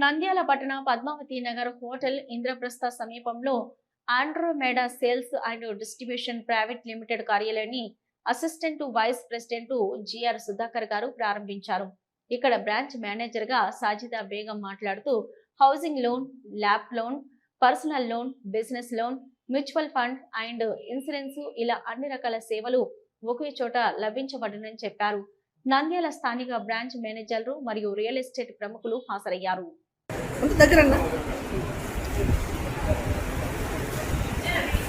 నంద్యాల పట్టణ పద్మావతి నగర్ హోటల్ ఇంద్రప్రస్థ సమీపంలో Andromeda sales and distribution private limited కార్యాలయాన్ని assistant vice president GR Sudhakar garu ప్రారంభించారు. ఇక్కడ బ్రాంచ్ మేనేజర్గా సాజిదా బేగం మాట్లాడుతూ housing loan lab loan personal loan business loan mutual fund and insurance ఇలా అన్ని రకాల సేవలు ఒకే చోట లభించబడనని చెప్పారు. నంద్యాల స్థానిక బ్రాంచ్ మేనేజర్లు మరియు రియల్ ఎస్టేట్ ప్రముఖులు హాజరయ్యారు. ఉండు దగ్గర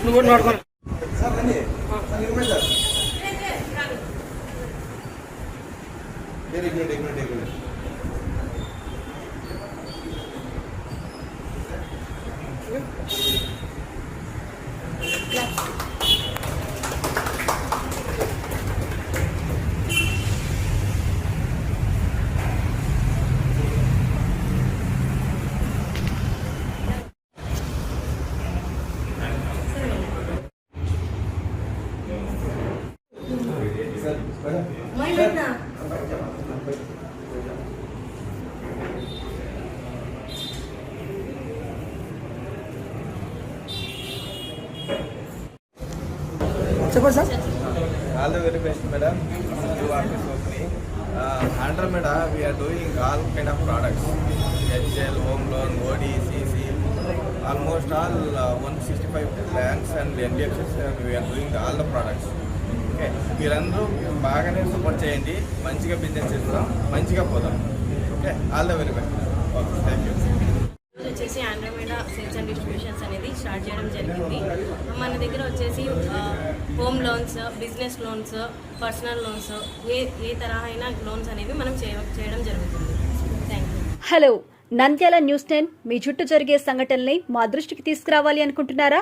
నువ్వు కూడా నోడుకో సార్ రండి సార్ ఇవ్వండి sir very good good good చెప్పండి sir All the very best, madam. You are the company. Uh, under Meda, we are doing all kind of products. HL, home loan, OD, CC, almost all uh, 165 banks and NBFCs, and we are okay. మీరందరూ బాగానే support చేయండి. మంచిగా business చేస్తాం. మంచిగా పోదాం. Okay. All the very best okay thank you రోజు వచ్చేసి Andromeda sales and distributions అనేది స్టార్ట్ చేయడం జరిగింది. మన దగ్గర వచ్చేసి home loans business loans personal loans ఏ ఏ తరహా అయినా లోన్స్ అనేవి మనం చేయ- చేయడం జరుగుతుంది. Thank you hello Nandyal news ten మీ చుట్టూ జరిగే సంఘటనల్ని మా దృష్టికి తీసుకురావాలి అనుకుంటున్నారా?